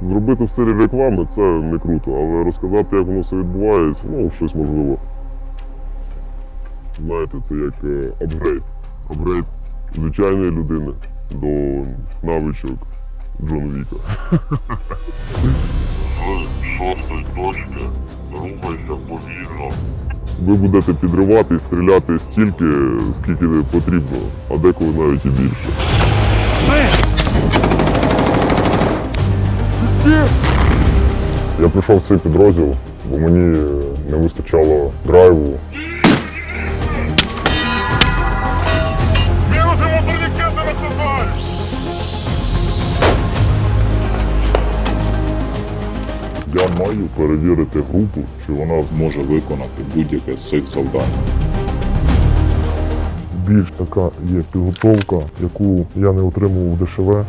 Зробити в стилі реклами це не круто, але розказати, як воно все відбувається, ну, щось можливо. Знаєте, це як е, апгрейд. Апгрейд звичайної людини до навичок Джон Віка. З шостої точки рухайся повільно. Ви будете підривати і стріляти стільки, скільки потрібно, а деколи навіть і більше. Я прийшов в цей підрозділ, бо мені не вистачало драйву. Я маю перевірити групу, чи вона зможе виконати будь-яке з цих завдань. більш така є підготовка, яку я не отримував в ДШВ.